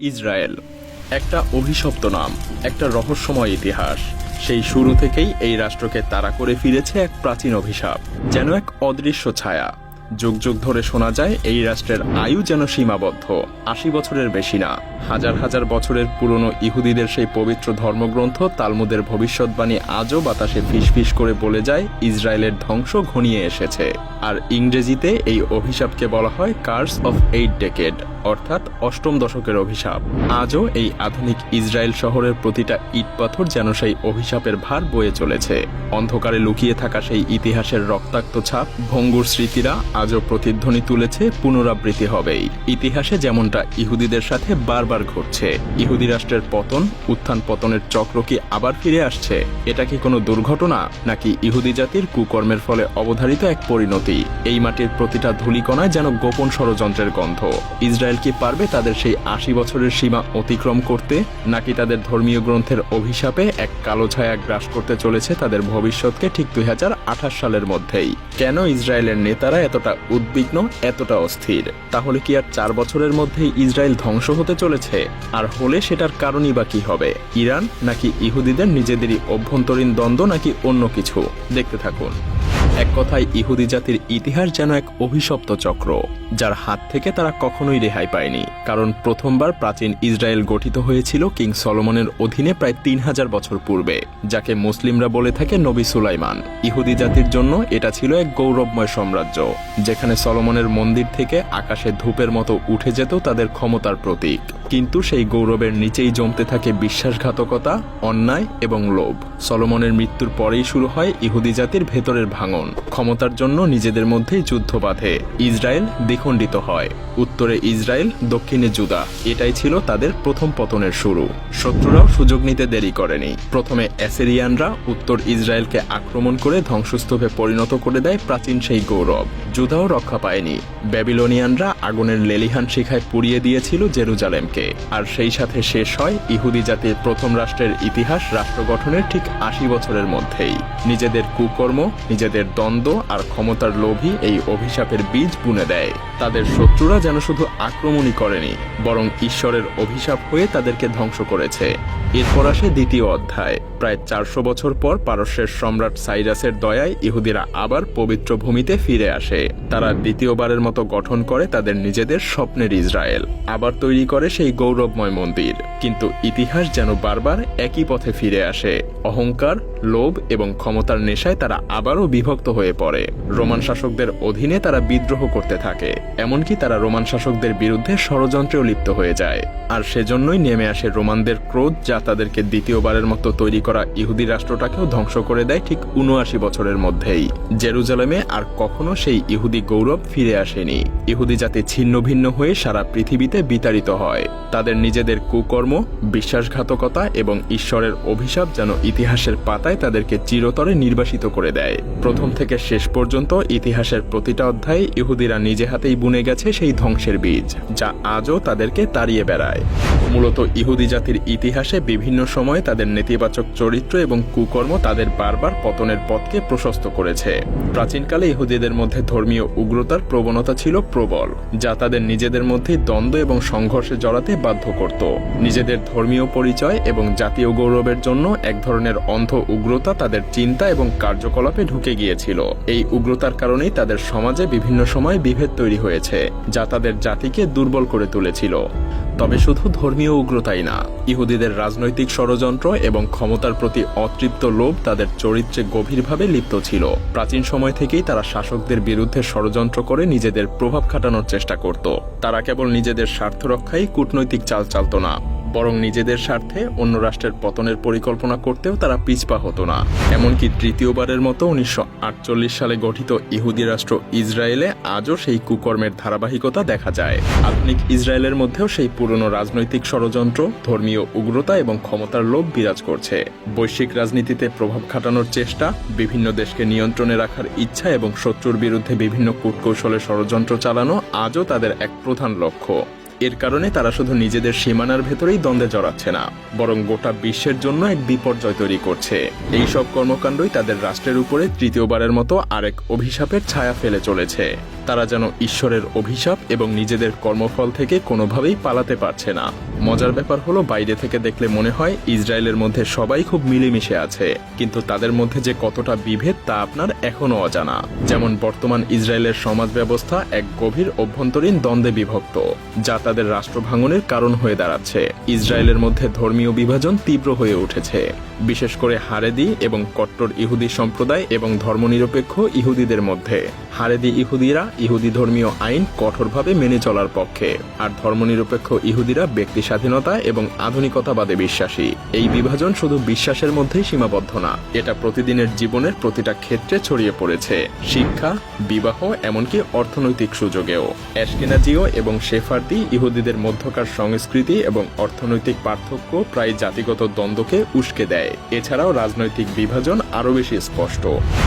Israel. একটা অভিশপ্ত নাম, একটা রহস্যময় ইতিহাস। সেই শুরু থেকেই এই রাষ্ট্রকে তাড়া করে ফিরেছে এক প্রাচীন অভিশাপ, যেন এক অদৃশ্য ছায়া। যুগ যুগ ধরে শোনা যায়, এই রাষ্ট্রের আয়ু যেন সীমাবদ্ধ, আশি বছরের বেশি না। হাজার হাজার বছরের পুরনো ইহুদিদের সেই পবিত্র ধর্মগ্রন্থ, তালমুদের ভবিষ্যৎবাণী আজও বাতাসে ফিসফিস করে বলে যায়, ইসরায়েলের ধ্বংস ঘনিয়ে এসেছে। আর ইংরেজিতে এই অভিশাপকে বলা হয় কার্স অফ এইট ডেকেড অর্থাৎ অষ্টম দশকের অভিশাপ। আজও এই আধুনিক ইসরায়েল শহরের প্রতিটা ইট পাথর যেন সেই অভিশাপের ভার বয়ে চলেছে। অন্ধকারে লুকিয়ে থাকা সেই ইতিহাসের রক্তাক্ত ছাপ, ভঙ্গুর স্মৃতিরা আজও প্রতিধ্বনি তুলেছে, পুনরাবৃত্তি হবেই। ইতিহাসে যেমনটা ইহুদিদের সাথে বারবার ঘটছে, ইহুদি রাষ্ট্রের পতন, উত্থান পতনের চক্র কি আবার ফিরে আসছে, এটা কি কোনো দুর্ঘটনা, নাকি ইহুদি জাতির কুকর্মের ফলে অবধারিত এক পরিণতি? এই মাটির প্রতিটা ধূলিকণায় যেন গোপন ষড়যন্ত্রের গন্ধ। ইসরায়েল কি পারবে তাদের সেই আশি বছরের সীমা অতিক্রম করতে? নাকি তাদের ধর্মীয় গ্রন্থের অভিশাপে এক কালো ছায়া গ্রাস করতে চলেছে তাদের ভবিষ্যৎকে ঠিক দুই হাজার আঠাশ সালের মধ্যেই? কেন ইসরায়েলের নেতারা এতটা উদ্বিগ্ন, এতটা অস্থির? তাহলে কি আর চার বছরের মধ্যেই ইসরায়েল ধ্বংস হতে চলেছে? আর হলে সেটার কারণই বা কি হবে? ইরান নাকি ইহুদিদের নিজেদেরই অভ্যন্তরীণ দ্বন্দ্ব নাকি অন্য কিছু? দেখতে থাকুন। এক কথায় ইহুদি জাতির ইতিহাস যেন এক অভিশপ্ত চক্র, যার হাত থেকে তারা কখনোই রেহাই পায়নি। কারণ প্রথমবার প্রাচীন ইসরায়েল গঠিত হয়েছিল কিং সলোমনের অধীনে প্রায় তিন হাজার বছর পূর্বে, যাকে মুসলিমরা বলে থাকে নবী সুলাইমান। ইহুদি জাতির জন্য এটা ছিল এক গৌরবময় সাম্রাজ্য, যেখানে সলোমনের মন্দির থেকে আকাশে ধূপের মতো উঠে যেত তাদের ক্ষমতার প্রতীক। কিন্তু সেই গৌরবের নিচেই জমতে থাকে বিশ্বাসঘাতকতা, অন্যায় এবং লোভ। সলোমনের মৃত্যুর পরেই শুরু হয় ইহুদি জাতির ভেতরের ভাঙন। ক্ষমতার জন্য নিজেদের মধ্যেই যুদ্ধ বাঁধে। ইসরায়েল দ্বিখণ্ডিত হয়। উত্তরে ইসরায়েল, দক্ষিণে জুদা। এটাই ছিল তাদের প্রথম পতনের শুরু। শত্রুরাও সুযোগ নিতে দেরি করেনি। প্রথমে অ্যাসেরিয়ানরা উত্তর ইসরায়েলকে আক্রমণ করে ধ্বংসস্তূপে পরিণত করে দেয় প্রাচীন সেই গৌরব। জুদাও রক্ষা পায়নি। ব্যাবিলনিয়ানরা আগুনের লেলিহান শিখায় পুড়িয়ে দিয়েছিল জেরুজালেমকে। আর সেই সাথে শেষ হয় ইহুদি জাতির প্রথম রাষ্ট্রের ইতিহাস রাষ্ট্র গঠনের ঠিক আশি বছরের মধ্যেই। নিজেদের কুকর্ম, নিজেদের দ্বন্দ্ব আর ক্ষমতার লোভী এই অভিশাপের বীজ বুনে দেয়। তাদের শত্রুরা যেন শুধু আক্রমণই করেনি, বরং ঈশ্বরের অভিশাপ হয়ে তাদেরকে ধ্বংস করেছে। এরপর আসে দ্বিতীয় অধ্যায়। প্রায় চারশো বছর পর পারস্যের সম্রাট সাইরাসের দয়ায় ইহুদিরা আবার পবিত্র ভূমিতে ফিরে আসে। তারা দ্বিতীয়বারের মতো গঠন করে তাদের নিজেদের স্বপ্নের ইসরায়েল। আবার তৈরি করে সেই গৌরবময় মন্দির। কিন্তু ইতিহাস যেন বারবার একই পথে ফিরে আসে। অহংকার, লোভ এবং ক্ষমতার নেশায় তারা আবারও বিভক্ত হয়ে পড়ে। রোমান শাসকদের অধীনে তারা বিদ্রোহ করতে থাকে। এমনকি তারা রোমান শাসকদের বিরুদ্ধে ষড়যন্ত্রেও লিপ্ত হয়ে যায়। আর সেজন্যই নেমে আসে রোমানদের ক্রোধ, যা তাদেরকে দ্বিতীয়বারের মতো তৈরি করা ইহুদি রাষ্ট্রটাকেও ধ্বংস করে দেয় ঠিক উনআশি বছরের মধ্যেই। জেরুজালেমে আর কখনো সেই ইহুদি গৌরব ফিরে আসেনি। ইহুদি জাতি ছিন্ন ভিন্ন হয়ে সারা পৃথিবীতে বিতাড়িত হয়। তাদের নিজেদের কুকর্ম, বিশ্বাসঘাতকতা এবং ঈশ্বরের অভিশাপ যেন ইতিহাসের পাতায় তাদেরকে চিরতরে নির্বাসিত করে দেয়। প্রথম থেকে শেষ পর্যন্ত ইতিহাসের প্রতিটা অধ্যায়ে ইহুদিরা নিজে হাতেই বুনে গেছে সেই ধ্বংসের বীজ, যা আজও তাদেরকে তাড়িয়ে বেড়ায়। মূলত ইহুদি জাতির ইতিহাসে বিভিন্ন সময়ে তাদের নেতিবাচক চরিত্র এবং কুকর্ম তাদের বারবার পতনের পথকে প্রশস্ত করেছে। প্রাচীনকালে ইহুদিদের মধ্যে ধর্মীয় উগ্রতার প্রবণতা ছিল প্রবল, যা তাদের নিজেদের মধ্যে দ্বন্দ্ব এবং সংঘর্ষে জড়াতে বাধ্য করত। নিজেদের ধর্মীয় পরিচয় এবং জাতীয় গৌরবের জন্য এক ধরনের অন্ধ উগ্রতা তাদের চিন্তা এবং কার্যকলাপে ঢুকে গিয়েছিল। এই উগ্রতার কারণেই তাদের সমাজে বিভিন্ন সময় বিভেদ তৈরি হয়েছে, যা তাদের জাতিকে দুর্বল করে তুলেছিল। তবে শুধু ধর্মীয় উগ্রতাই না, ইহুদিদের রাজনৈতিক ষড়যন্ত্র এবং ক্ষমতার প্রতি অতৃপ্ত লোভ তাদের চরিত্রে গভীরভাবে লিপ্ত ছিল। প্রাচীন সময় থেকেই তারা শাসকদের বিরুদ্ধে ষড়যন্ত্র করে নিজেদের প্রভাব খাটানোর চেষ্টা করত। তারা কেবল নিজেদের স্বার্থ রক্ষাই কূটনৈতিক চাল চালত না। বরং নিজেদের স্বার্থে অন্য রাষ্ট্রের পতনের পরিকল্পনা করতেও তারা পিছপা হতো না। এমনকি তৃতীয়বারের মতো উনিশশো আটচল্লিশ সালে গঠিত ইহুদি রাষ্ট্র ইসরায়েলে আজও সেই কুকর্মের ধারাবাহিকতা দেখা যায়। আধুনিক ইসরায়েলের মধ্যেও সেই পুরনো রাজনৈতিক ষড়যন্ত্র, ধর্মীয় উগ্রতা এবং ক্ষমতার লোভ বিরাজ করছে। বৈশ্বিক রাজনীতিতে প্রভাব খাটানোর চেষ্টা, বিভিন্ন দেশকে নিয়ন্ত্রণে রাখার ইচ্ছা এবং শত্রুর বিরুদ্ধে বিভিন্ন কূটকৌশলে ষড়যন্ত্র চালানো আজও তাদের এক প্রধান লক্ষ্য। এর কারণে তারা শুধু নিজেদের সীমানার ভেতরেই দ্বন্দ্বে জড়াচ্ছে না, বরং গোটা বিশ্বের জন্য এক বিপর্যয় তৈরি করছে। এই সব কর্মকাণ্ডই তাদের রাষ্ট্রের উপরে তৃতীয়বারের মতো আরেক অভিশাপের ছায়া ফেলে চলেছে। তারা যেন ঈশ্বরের অভিশাপ এবং নিজেদের কর্মফল থেকে কোনোভাবেই পালাতে পারছে না। মজার ব্যাপার হলো, বাইরে থেকে দেখলে মনে হয় ইসরায়েলের মধ্যে সবাই খুব মিলেমিশে আছে, কিন্তু তাদের মধ্যে যে কতটা বিভেদ তা আপনার এখনও অজানা। যেমন বর্তমান ইসরায়েলের সমাজ ব্যবস্থা এক গভীর অভ্যন্তরীণ দ্বন্দ্বে বিভক্ত, যা তাদের রাষ্ট্র ভাঙনের কারণ হয়ে দাঁড়াচ্ছে। ইসরায়েলের মধ্যে ধর্মীয় বিভাজন তীব্র হয়ে উঠেছে। বিশেষ করে হারেদি এবং কট্টর ইহুদি সম্প্রদায় এবং ধর্মনিরপেক্ষ ইহুদিদের মধ্যে। হারেদি ইহুদিরা ইহুদি ধর্মীয় আইন কঠোরভাবে মেনে চলার পক্ষে, আর ধর্মনিরপেক্ষ ইহুদিরা ব্যক্তি স্বাধীনতা এবং আধুনিকতাবাদে বিশ্বাসী। এই বিভাজন শুধু বিশ্বাসের মধ্যেই সীমাবদ্ধ না, এটা প্রতিদিনের জীবনের প্রতিটা ক্ষেত্রে ছড়িয়ে পড়েছে। শিক্ষা, বিবাহ, এমনকি অর্থনৈতিক সুযোগেও। অ্যাশকেনাজিও এবং শেফার্দি ইহুদিদের মধ্যকার সংস্কৃতি এবং অর্থনৈতিক পার্থক্য প্রায় জাতিগত দ্বন্দ্বকে উস্কে দেয়। এছাড়াও রাজনৈতিক বিভাজন আরও বেশি স্পষ্ট।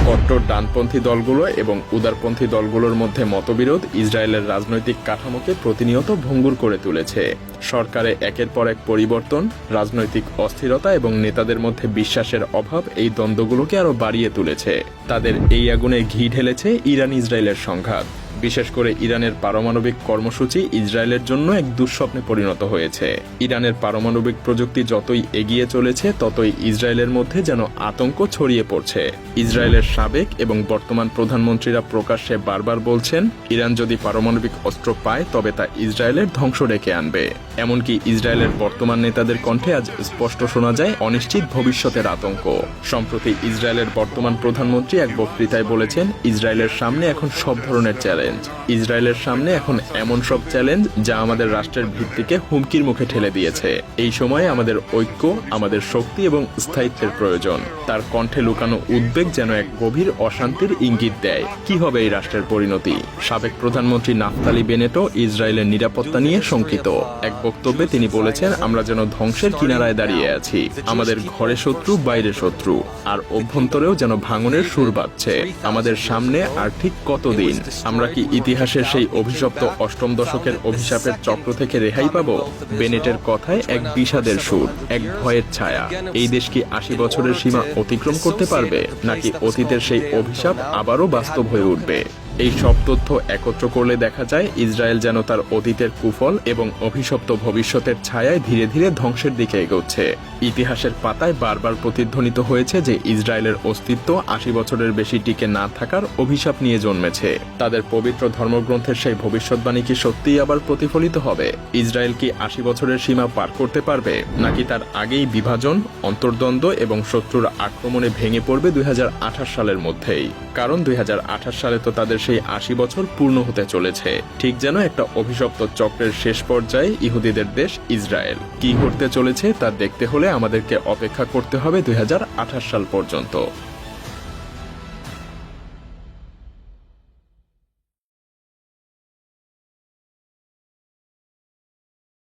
কট্টর ডানপন্থী দলগুলো এবং উদারপন্থী দলগুলোর মধ্যে মতবিরোধ ইসরায়েলের রাজনৈতিক কাঠামোকে প্রতিনিয়ত ভঙ্গুর করে তুলেছে। সরকারে একের পর এক পরিবর্তন, রাজনৈতিক অস্থিরতা এবং নেতাদের মধ্যে বিশ্বাসের অভাব এই দ্বন্দ্বগুলোকে আরও বাড়িয়ে তুলেছে। তাদের এই আগুনে ঘি ঢেলেছে ইরান ইসরায়েলের সংঘাত। বিশেষ করে ইরানের পারমাণবিক কর্মসূচি ইসরায়েলের জন্য এক দুঃস্বপ্নে পরিণত হয়েছে। ইরানের পারমাণবিক প্রযুক্তি যতই এগিয়ে চলেছে, ততই ইসরায়েলের মধ্যে যেন আতঙ্ক ছড়িয়ে পড়ছে। ইসরায়েলের সাবেক এবং বর্তমান প্রধানমন্ত্রীরা প্রকাশ্যে বারবার বলছেন, ইরান যদি পারমাণবিক অস্ত্র পায়, তবে তা ইসরায়েলের ধ্বংস ডেকে আনবে। এমনকি ইসরায়েলের বর্তমান নেতাদের কণ্ঠে আজ স্পষ্ট শোনা যায় অনিশ্চিত ভবিষ্যতের আতঙ্ক। সম্প্রতি ইসরায়েলের বর্তমান প্রধানমন্ত্রী এক বক্তৃতায় বলেছেন, ইসরায়েলের সামনে এখন সব ধরনের চ্যালেঞ্জ। ইসরায়েলের সামনে এখন এমন সব চ্যালেঞ্জ যা আমাদের রাষ্ট্রের ভিত্তিকে হুমকির মুখে ঠেলে দিয়েছে। এই সময়ে আমাদের ঐক্য, আমাদের শক্তি এবং স্থায়িত্বের প্রয়োজন। তার কণ্ঠে লুকানো উদ্বেগ যেন এক গভীর অশান্তির ইঙ্গিত দেয়। কি হবে এই রাষ্ট্রের পরিণতি? সাবেক প্রধানমন্ত্রী নাফতালি বেনেটো ইসরায়েলের নিরাপত্তা নিয়ে শঙ্কিত। এক বক্তব্যে তিনি বলেছেন, আমরা যেন ধ্বংসের কিনারায় দাঁড়িয়ে আছি। আমাদের ঘরে শত্রু, বাইরে শত্রু। আর অভ্যন্তরেও যেন ভাঙনের সুর বাজছে। আমাদের সামনে আর ঠিক কতদিন? আমরা কি ইতিহাসের সেই অভিশপ্ত অষ্টম দশকের অভিশাপের চক্র থেকে রেহাই পাবো? বেনেটের কথায় এক বিষাদের সুর, এক ভয়ের ছায়া। এই দেশ কি আশি বছরের সীমা অতিক্রম করতে পারবে? নাকি অতীতের সেই অভিশাপ আবারও বাস্তব হয়ে উঠবে? এই সব তথ্য একত্র করলে দেখা যায় ইসরায়েল যেন তার অতীতের কুফল এবং অভিশপ্ত ভবিষ্যতের ছায়ায় ধীরে ধীরে ধ্বংসের দিকে এগোচ্ছে। ইতিহাসের পাতায় বারবার প্রতিধ্বনিত হয়েছে যে ইসরায়েলের অস্তিত্ব আশি বছরের বেশি টিকে না থাকার অভিশাপ নিয়ে জন্মেছে। তাদের পবিত্র ধর্মগ্রন্থের সেই ভবিষ্যৎবাণী কি সত্যিই আবার প্রতিফলিত হবে? ইসরায়েল কি আশি বছরের সীমা পার করতে পারবে, নাকি তার আগেই বিভাজন, অন্তর্দ্বন্দ্ব এবং শত্রুর আক্রমণে ভেঙে পড়বে দুই হাজার আঠাশ সালের মধ্যেই? কারণ দুই হাজার আঠাশ সালে তো তাদের সেই আশি বছর পূর্ণ হতে চলেছে। ঠিক যেন একটা অভিশপ্ত চক্রের শেষ পর্যায়ে ইহুদিদের দেশ ইসরায়েল। কি ঘটতে চলেছে তা দেখতে হলে আমাদেরকে অপেক্ষা করতে হবে দুই হাজার আঠাশ সাল পর্যন্ত।